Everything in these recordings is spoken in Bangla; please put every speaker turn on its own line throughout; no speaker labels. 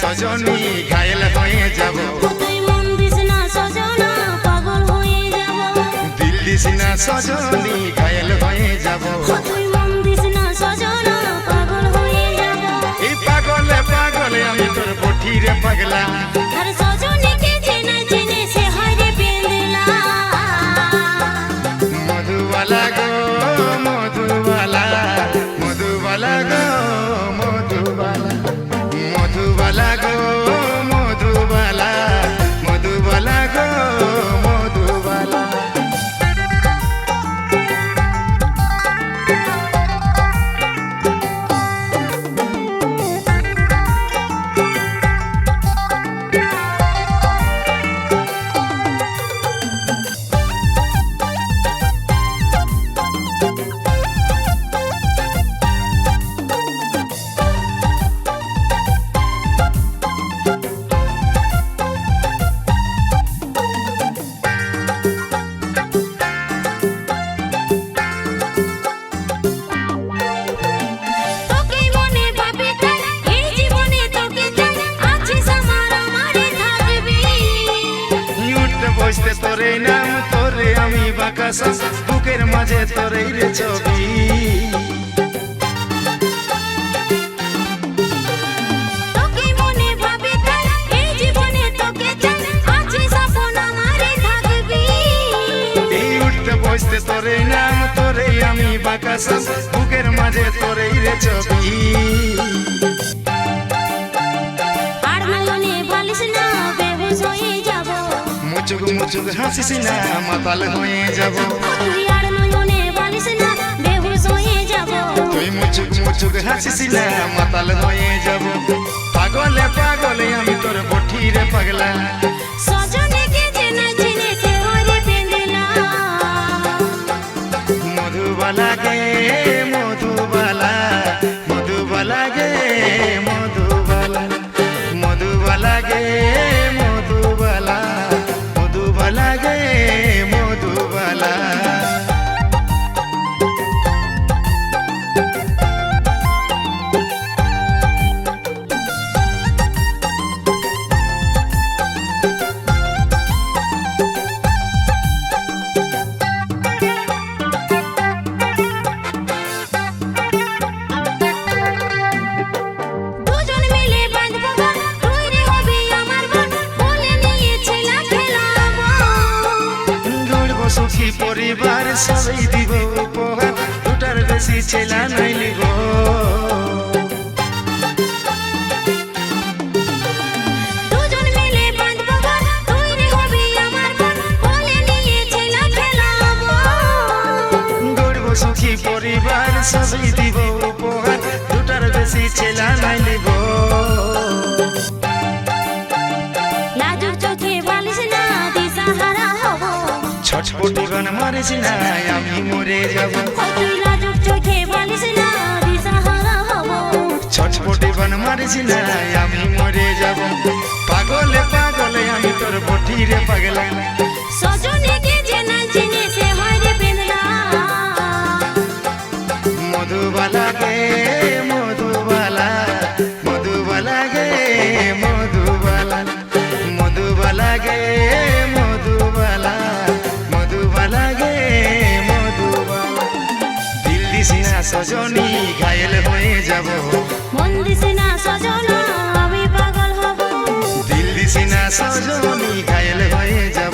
সজনী ঘায়েল হয়ে যাব। দিল্লি সিনা সজনী ঘায়েল হয়ে যাব।
তুই মন দিস না সজনা পাগল হয়ে যাব।
এই পাগলে পাগলে আমি তোর বঠিরে পাগলা।
আর সজনীকে চেনে চেনে সে হারে পেন্দলা
মধুবালা আমি বুকের মাঝে তোরে রে ছবি।
এই
এই উঠতে বসতে তোরে নাম তোরে আমি বাকাস বুকের মাঝে তোরে রে ছবি।
আর নয়নে বালিশ না।
মুচুক মুচুক হাসিস না মাতাল হয়ে যাব।
তুই আর নয়নে বালিশ না বেহুশ হয়ে যাব।
তুই মুচুক মুচুক হাসিস না মাতাল হয়ে যাব। পাগলে পাগলে আমি তোর বঠিরে পাগলা। পরিবার সবাই দিব উপহার দুটার বেশি ছেলা নাই লিব সুখী পরিবার সবাই দিব উপহার দুটার বেশি ছেলা নাই লিব ছটপটি গান মারিস না আমি মরে যাব
লাজুক চোখে বালিশ না দিশাহারা হব।
ছটপটি গান মারিস না আমি মরে যাব পাগলে পাগলে আমি তোর বঠিরে পাগলা
সজনে কে সে হরে
সজনী ঘায়েল হয়ে যাব।
মন দিস না সজনা আমি পাগল হব।
দিল্লি না সজনী ঘায়েল হয়ে যাব।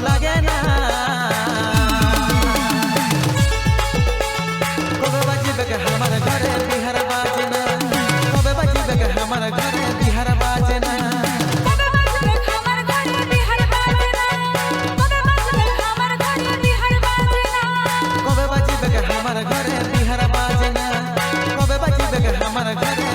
লাগে না। কবে বাজিবে আমার
ঘরে
বিহার বাজে না কবে বাজিবে আমার ঘরে বিহার বাজে না আমার ঘরে
বিহার বাজে না কবে বাজিবে আমার ঘরে